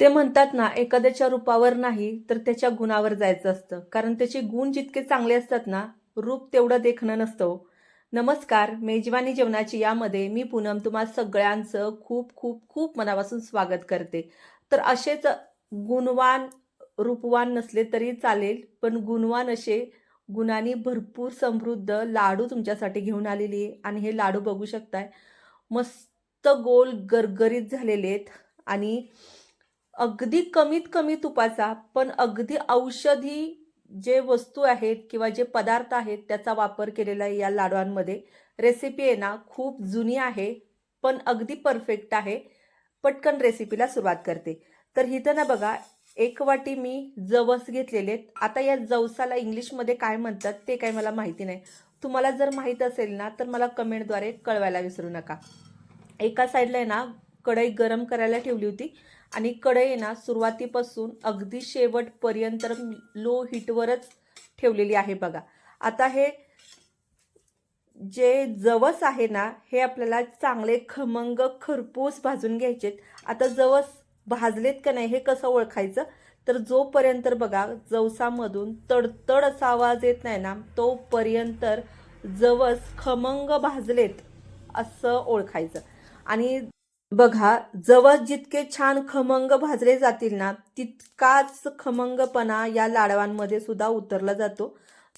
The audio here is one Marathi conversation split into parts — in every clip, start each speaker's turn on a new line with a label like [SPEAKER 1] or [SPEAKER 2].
[SPEAKER 1] ते म्हणतात ना एखाद्याच्या रूपावर नाही तर त्याच्या गुणावर जायचं असतं. कारण त्याचे गुण जितके चांगले असतात ना रूप तेवढं देखणं नसतं हो. नमस्कार मेजवानी जेवणाची यामध्ये मी पूनम तुम्हा सगळ्यांचं खूप खूप खूप मनापासून स्वागत करते. तर असेच गुणवान रूपवान नसले तरी चालेल पण गुणवान असे गुणांनी भरपूर समृद्ध लाडू तुमच्यासाठी घेऊन आलेली आहे. आणि हे लाडू बघू शकताय मस्त गोल गरगरीत झालेले आहेत. आणि अगदी कमीत कमी तुपाचा पण अगदी औषधी जे वस्तू आहेत किंवा जे पदार्थ आहेत त्याचा वापर केलेला आहे या लाडवांमध्ये. रेसिपी आहे ना खूप जुनी आहे पण अगदी परफेक्ट आहे. पटकन रेसिपीला सुरुवात करते. तर इथं ना बघा एक वाटी मी जवस घेतलेले. आहेत आता या जवसाला इंग्लिशमध्ये काय म्हणतात ते काही मला माहिती नाही. तुम्हाला जर माहीत असेल ना तर मला कमेंटद्वारे कळवायला विसरू नका. एका साईडला आहे ना कढई गरम करायला ठेवली होती. आणि कढई ना सुरुवातीपासून अगदी शेवटपर्यंत लो हीटवरच ठेवलेली आहे बघा. आता हे जे जवस आहे ना हे आपल्याला चांगले खमंग खरपूस भाजून घ्यायचेत आता जवस भाजलेत का नाही हे कसं ओळखायचं? तर जोपर्यंत बघा जवसामधून तडतड असा आवाज येत नाही ना तोपर्यंत जवस खमंग भाजलेत असं ओळखायचं. आणि बघा जवस जितके छान खमंग भाजले जातील ना तितकाच खमंगपणा या लाडवांमध्ये सुद्धा उतरला जातो.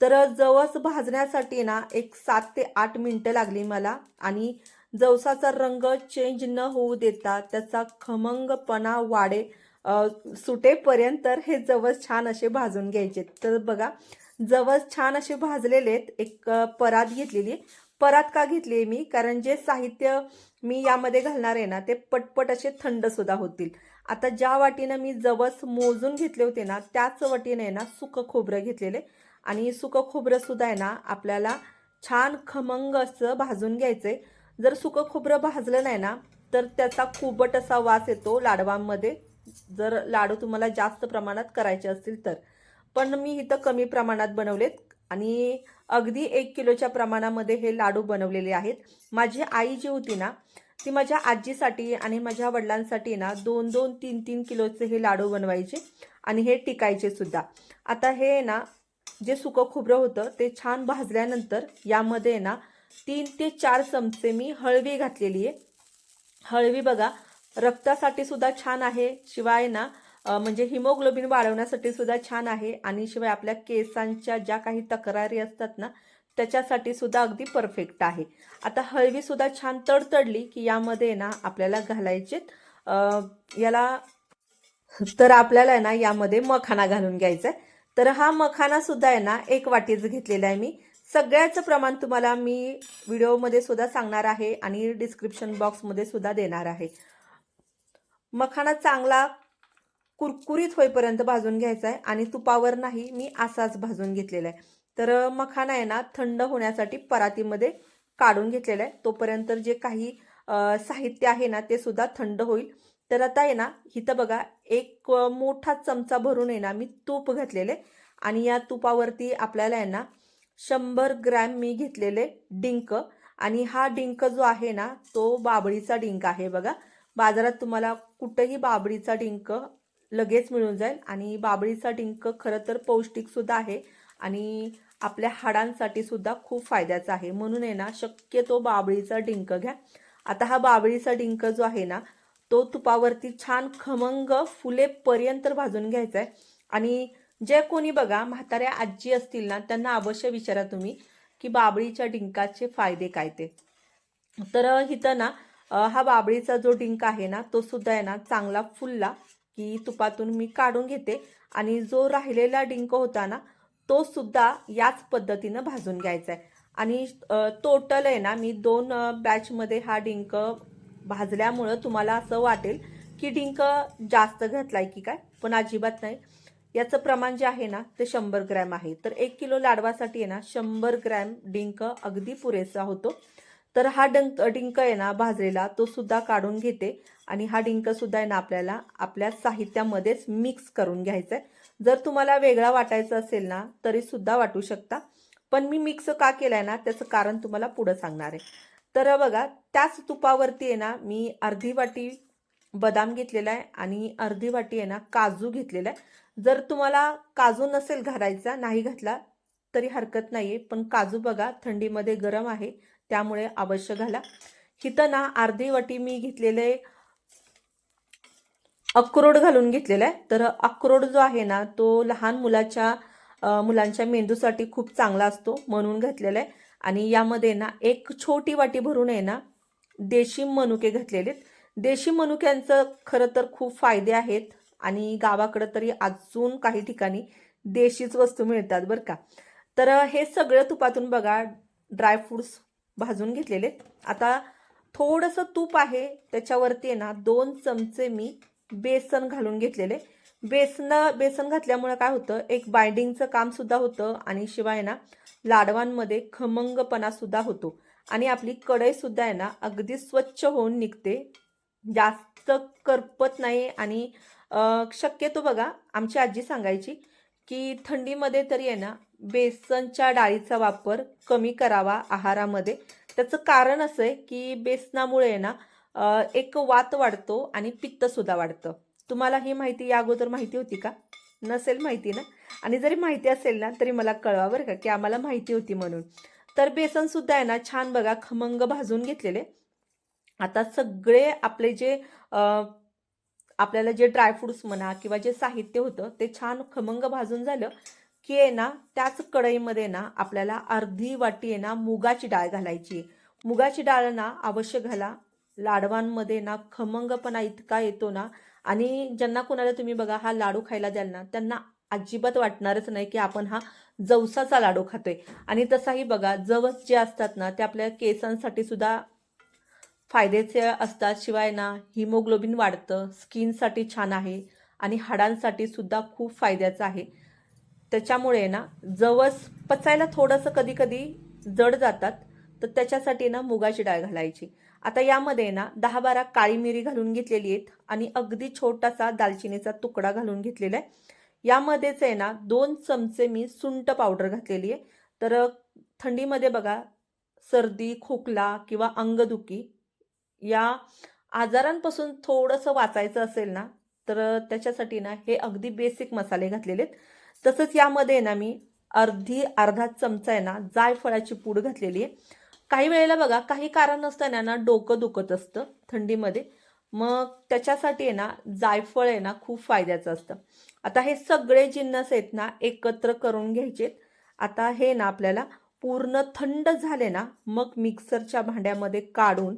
[SPEAKER 1] तर जवस भाजण्यासाठी ना एक सात ते आठ मिनटं लागली मला आणि जवसाचा रंग चेंज न होऊ देता त्याचा खमंगपणा वाढे सुटेपर्यंत सुटेपर्यंत हे जवस छान असे भाजून घ्यायचे. तर बघा जवस छान असे भाजलेले आहेत एक परात घेतलेली. परात का घेतली आहे मी? कारण जे साहित्य मी यामध्ये घालणार आहे ना ते पटपट असे थंड सुद्धा होतील. आता ज्या वाटीनं मी जवस मोजून घेतले होते ना त्याच वाटीने आहे ना सुकं खोबरं घेतलेले. आणि सुकं खोबरं सुद्धा आहे ना आपल्याला छान खमंग असं भाजून घ्यायचंय. जर सुकं खोबरं भाजलं नाही ना तर त्याचा खूपट असा वास येतो लाडवांमध्ये. जर लाडू तुम्हाला जास्त प्रमाणात करायचे असतील तर. पण मी इथं कमी प्रमाणात बनवलेत आणि अगदी एक किलोच्या प्रमाणामध्ये हे लाडू बनवलेले आहेत. माझी आई जी होती ना ती माझ्या आजीसाठी आणि माझ्या वडिलांसाठी ना दोन दोन तीन तीन किलोचे हे लाडू बनवायचे आणि हे टिकायचे सुद्धा. आता हे ना जे सुकं खोबरं होतं ते छान भाजल्यानंतर यामध्ये ना तीन ते चार चमचे मी हळवी घातलेली आहे. हळवी बघा रक्तासाठी सुद्धा छान आहे. शिवाय ना म्हणजे हिमोग्लोबिन वाढवण्यासाठी सुद्धा छान आहे. आणि शिवाय आपल्या केसांच्या ज्या काही तक्रारी असतात ना त्याच्यासाठी सुद्धा अगदी परफेक्ट आहे. आता हळवी सुद्धा छान तडतडली की यामध्ये ना आपल्याला घालायचे याला तर आपल्याला आहे ना यामध्ये मखाना घालून घ्यायचा आहे तर हा मखाना सुद्धा आहे ना एक वाटीच घेतलेला आहे मी. सगळ्याचं प्रमाण तुम्हाला मी व्हिडिओमध्ये सुद्धा सांगणार आहे आणि डिस्क्रिप्शन बॉक्समध्ये सुद्धा देणार आहे. मखाना चांगला कुरकुरीत होईपर्यंत भाजून घ्यायचा आहे आणि तुपावर नाही मी असाच भाजून घेतलेला आहे. तर मखाना आहे ना थंड होण्यासाठी परातीमध्ये काढून घेतलेला आहे. तोपर्यंत जे काही साहित्य आहे ना ते सुद्धा थंड होईल. तर आता आहे ना इथं बघा एक मोठा चमचा भरून आहे ना मी तूप घातलेले आणि या तुपावरती आपल्याला आहे ना शंभर ग्रॅम मी घेतलेले डिंक. आणि हा डिंक जो आहे ना तो बाबळीचा डिंक आहे बघा. बाजारात तुम्हाला कुठंही बाबळीचा डिंक लगेच मिळून जाईल. आणि बाबळीचा डिंक खरं तर पौष्टिकसुद्धा आहे. आणि आपल्या हाडांसाठी सुद्धा खूप फायद्याचा आहे. म्हणून आहे ना शक्यतो बाबळीचा डिंक घ्या. आता हा बाबळीचा डिंक जो आहे ना तो तुपावरती छान खमंग फुलेपर्यंत भाजून घ्यायचा आहे आणि जे कोणी बघा म्हाताऱ्या आजी असतील ना त्यांना अवश्य विचारा तुम्ही की बाबळीच्या डिंकाचे फायदे काय ते. तर इथं ना हा बाबळीचा जो डिंक आहे ना तो सुद्धा आहे ना चांगला फुलला. की तुपातून मी काढून घेते. आणि जो राहिलेला डिंक होता ना तो सुद्धा याच पद्धतीनं भाजून घ्यायचा आहे आणि टोटल आहे ना मी दोन बॅचमध्ये हा डिंक भाजल्यामुळं तुम्हाला असं वाटेल की डिंक जास्त घातलाय की काय? पण अजिबात नाही. याचं प्रमाण जे आहे ना ते शंभर ग्रॅम आहे. तर एक किलो लाडवासाठी आहे ना शंभर ग्रॅम डिंक अगदी पुरेसा होतो. तर हा डंक डिंक आहे ना भाजलेला तो सुद्धा काढून घेते. आणि हा डिंक सुद्धा आहे ना आपल्याला आपल्या साहित्यामध्येच मिक्स करून घ्यायचा आहे जर तुम्हाला वेगळा वाटायचा असेल ना तरी सुद्धा वाटू शकता. पण मी मिक्स का केलाय ना त्याचं कारण तुम्हाला पुढं सांगणार आहे. तर बघा त्याच तुपावरती आहे ना मी अर्धी वाटी बदाम घेतलेला आहे आणि अर्धी वाटी आहे ना काजू घेतलेला आहे. जर तुम्हाला काजू नसेल घालायचा नाही घातला तरी हरकत नाही आहे पण काजू बघा थंडीमध्ये गरम आहे. त्यामुळे अवश्य घाला. इथं ना अर्धी वाटी मी घेतलेले अक्रोड घालून घेतलेला आहे. तर अक्रोड जो आहे ना तो लहान मुलाच्या मुलांच्या मेंदूसाठी खूप चांगला असतो म्हणून घातलेला आहे. आणि यामध्ये ना एक छोटी वाटी भरून आहे ना देशी मनुके घातलेले आहेत देशी मनुक्यांचं खरं तर खूप फायदे आहेत आणि गावाकडं तरी अजून काही ठिकाणी देशीच वस्तू मिळतात बरं का. तर हे सगळं तुपातून बघा. ड्रायफ्रूट्स भाजून घेतलेले. आता थोडंसं तूप आहे त्याच्यावरती आहे ना दोन चमचे मी बेसन घालून घेतलेले. बेसन बेसन घातल्यामुळे काय होतं एक बाइंडिंगचं कामसुद्धा होतं आणि शिवाय ना लाडवांमध्ये खमंगपणासुद्धा होतो. आणि आपली कढईसुद्धा आहे ना अगदी स्वच्छ होऊन निघते. जास्त करपत नाही आणि शक्यतो बघा आमची आजी सांगायची की थंडीमध्ये तरी आहे ना बेसनच्या डाळीचा वापर कमी करावा आहारामध्ये. त्याचं कारण असं आहे की बेसनामुळे आहे ना एक वात वाढतो आणि पित्तसुद्धा वाढतं. तुम्हाला ही माहिती या अगोदर माहिती होती का? नसेल माहिती ना? आणि जरी माहिती असेल ना तरी मला कळवा बरं का की आम्हाला माहिती होती म्हणून. तर बेसनसुद्धा आहे ना छान बघा खमंग भाजून घेतलेले. आता सगळे आपले जे आपल्याला जे ड्रायफ्रुट्स म्हणा किंवा जे साहित्य होतं ते छान खमंग भाजून झालं. की आहे ना त्याच कढईमध्ये ना आपल्याला अर्धी वाटी आहे ना मुगाची डाळ घालायची आहे. मुगाची डाळ ना अवश्य घाला. लाडवांमध्ये ना खमंगपणा इतका येतो ना आणि ज्यांना कोणाला तुम्ही बघा हा लाडू खायला द्याल ना त्यांना अजिबात वाटणारच नाही की आपण हा जवसाचा लाडू खातोय. आणि तसाही बघा जवस जे असतात ना ते आपल्या केसांसाठी सुद्धा फायद्याचे असतात. शिवाय ना हिमोग्लोबिन वाढतं स्किनसाठी छान आहे आणि हाडांसाठी सुद्धा खूप फायद्याचं आहे. त्याच्यामुळे ना जवस पचायला थोडंसं कधी कधी जड जातात तर त्याच्यासाठी ना मुगाची डाळ घालायची. आता यामध्ये ना दहा बारा काळी मिरी घालून घेतलेली आहेत आणि अगदी छोटासा दालचिनीचा तुकडा घालून घेतलेला आहे. यामध्येच आहे ना दोन चमचे मी सुंट पावडर घातलेली आहे. तर थंडीमध्ये बघा सर्दी खोकला किंवा अंगदुखी या आजारांपासून थोडंसं वाचायचं असेल ना तर त्याच्यासाठी ना हे अगदी बेसिक मसाले घातलेले आहेत. तसंच यामध्ये ना मी अर्धी अर्धा चमचा आहे ना जायफळाची पूड घातलेली आहे. काही वेळेला बघा काही कारण नसताना ना डोकं दुखत असतं थंडीमध्ये. मग त्याच्यासाठी आहे ना जायफळ आहे ना खूप फायद्याचं असतं. आता हे सगळे जिन्नस आहेत ना एकत्र करून घ्यायचेत आता हे ना आपल्याला पूर्ण थंड झाले ना मग मिक्सरच्या भांड्यामध्ये काढून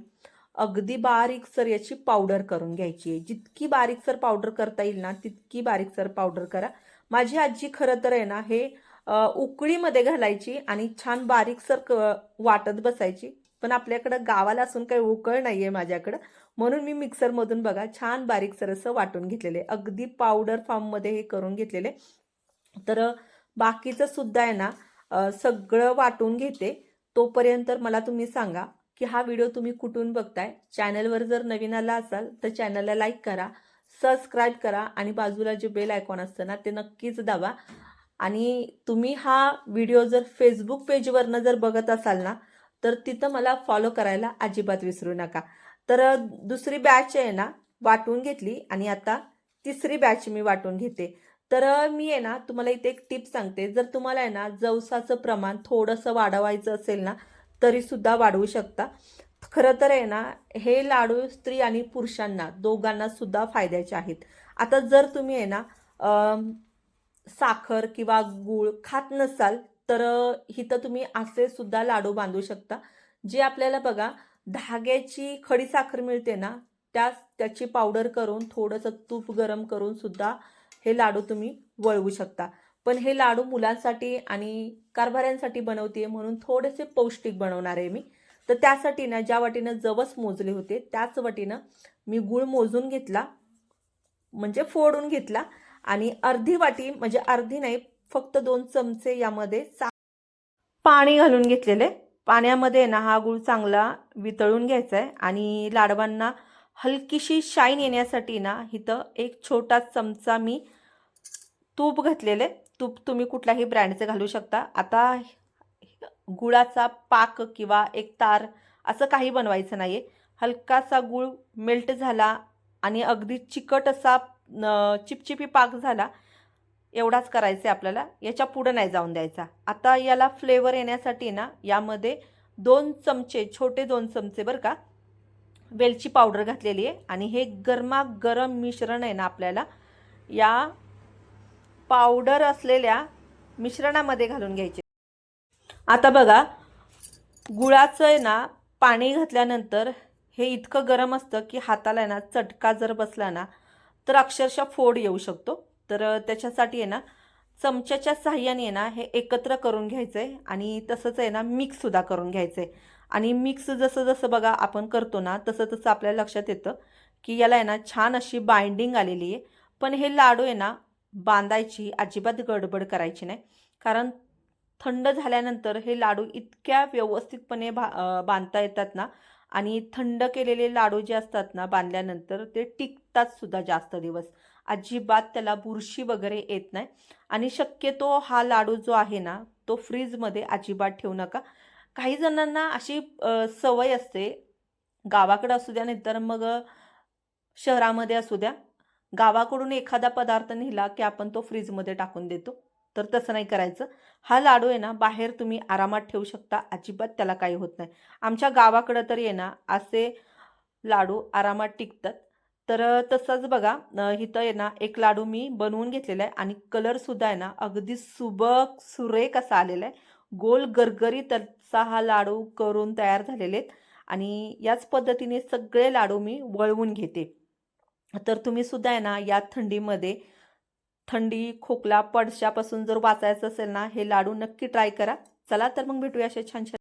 [SPEAKER 1] अगदी बारीकसर याची पावडर करून घ्यायची आहे. जितकी बारीकसर पावडर करता येईल ना तितकी बारीकसर पावडर करा. माझी आजी खरं तर आहे ना हे उकळीमध्ये घालायची आणि छान बारीकसर क वाटत बसायची. पण आपल्याकडं गावाला असून काही उकळ नाही आहे माझ्याकडं. म्हणून मी मिक्सरमधून बघा छान बारीकसर असं वाटून घेतलेले. अगदी पावडर फॉर्ममध्ये हे करून घेतलेले. तर बाकीचं सुद्धा आहे ना सगळं वाटून घेते. तोपर्यंत मला तुम्ही सांगा की हा व्हिडिओ तुम्ही कुठून बघताय? चॅनलवर जर नवीन आला असाल तर चॅनलला लाईक करा. सबस्क्राईब करा आणि बाजूला जे बेल आयकॉन असतं ना ते नक्कीच दाबा. आणि तुम्ही हा व्हिडिओ जर फेसबुक पेजवरनं जर बघत असाल ना तर तिथं मला फॉलो करायला अजिबात विसरू नका. तर दुसरी बॅच आहे ना वाटून घेतली आणि आता तिसरी बॅच मी वाटून घेते. तर मी आहे ना तुम्हाला इथे एक टिप सांगते. जर तुम्हाला आहे ना जवसाचं प्रमाण थोडंसं वाढवायचं असेल ना तरीसुद्धा वाढवू शकता. खरं तर आहे ना हे लाडू स्त्री आणि पुरुषांना दोघांना सुद्धा फायद्याचे आहेत. आता जर तुम्ही आहे ना साखर किंवा गूळ खात नसाल तर इथं तुम्ही असे सुद्धा लाडू बांधू शकता जे आपल्याला बघा धाग्याची खडी साखर मिळते ना त्या त्याची पावडर करून थोडंसं तूप गरम करून सुद्धा हे लाडू तुम्ही वळवू शकता. पण हे लाडू मुलांसाठी आणि कारभाऱ्यांसाठी बनवते म्हणून थोडेसे पौष्टिक बनवणार आहे मी. तर त्यासाठी ना ज्या वाटीनं जवस मोजले होते त्याच वाटीनं मी गूळ मोजून घेतला म्हणजे फोडून घेतला. आणि अर्धी वाटी म्हणजे अर्धी नाही फक्त दोन चमचे यामध्ये पाणी घालून घेतलेले. पाण्यामध्ये ना हा गूळ चांगला वितळून घ्यायचा आहे आणि लाडवांना हलकीशी शाईन येण्यासाठी ना इथं एक छोटा चमचा मी तूप घातलेले. तूप तुम्ही कुठल्याही ब्रँडचे घालू शकता. आता गुळाचा पाक किंवा एक तार असं काही बनवायचं नाही आहे हलकासा गूळ मेल्ट झाला आणि अगदी चिकट असा चिपचिपी पाक झाला एवढाच करायचा आहे आपल्याला. याच्या पुढं नाही जाऊन द्यायचा. आता याला फ्लेवर येण्यासाठी ना यामध्ये दोन चमचे छोटे दोन चमचे बरं का वेलची पावडर घातलेली आहे आणि हे गरमागरम मिश्रण आहे ना आपल्याला या पावडर असलेल्या मिश्रणामध्ये घालून घ्यायचे. आता बघा गुळाचं आहे ना पाणी घातल्यानंतर हे इतकं गरम असतं की हाताला आहे ना चटका जर बसला ना तर अक्षरशः फोड येऊ शकतो. तर त्याच्यासाठी आहे ना चमच्याच्या साह्याने आहे ना हे एकत्र करून घ्यायचं आहे आणि तसंच आहे ना मिक्ससुद्धा करून घ्यायचं आहे आणि मिक्स जसं जसं बघा आपण करतो ना तसं तसं आपल्या लक्षात येतं की याला आहे ना छान अशी बाइंडिंग आलेली आहे. पण हे लाडू आहे ना बांधायची अजिबात गडबड करायची नाही. कारण थंड झाल्यानंतर हे लाडू इतक्या व्यवस्थितपणे भा बांधता येतात ना आणि थंड केलेले लाडू जे असतात ना बांधल्यानंतर ते टिकतात सुद्धा जास्त दिवस. अजिबात त्याला बुरशी वगैरे येत नाही. आणि शक्यतो हा लाडू जो आहे ना तो फ्रीजमध्ये अजिबात ठेवू नका. काही जणांना अशी सवय असते गावाकडं असू द्या नाहीतर मग शहरामध्ये असू द्या गावाकडून एखादा पदार्थ नेला की आपण तो फ्रीजमध्ये टाकून देतो. तर तसं नाही करायचं. हा लाडू आहे ना बाहेर तुम्ही आरामात ठेवू शकता. अजिबात त्याला काही होत नाही. आमच्या गावाकडं तरी आहे ना असे लाडू आरामात टिकतात. तर तसंच बघा इथं आहे ना एक लाडू मी बनवून घेतलेला आहे आणि कलरसुद्धा आहे ना अगदी सुबक सुरेख असा आलेला आहे. गोल गरगरीत असा हा लाडू करून तयार झालेले आहेत आणि याच पद्धतीने सगळे लाडू मी वळवून घेते. तर तुम्ही सुद्धा आहे ना या थंडीमध्ये थंडी खोकला पडशापासून जर वाचायचं असेल ना हे लाडू नक्की ट्राय करा. चला तर मग भेटूया असे छान छान